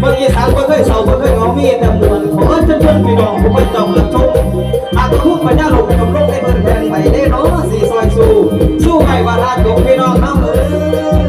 เมืองอีสานบ่เคยเศร้าบ่เคยเหงามีแต่มวนขอเชิญชวนพี่น้องผู้ไม่ต้องละทุกหากคู่พญาลงกับลูกในเมืองแผ่นใหม่ได้นน้อะสีซอยสู้สู้ให้ว่าราชของพี่น้องน้ำเอ้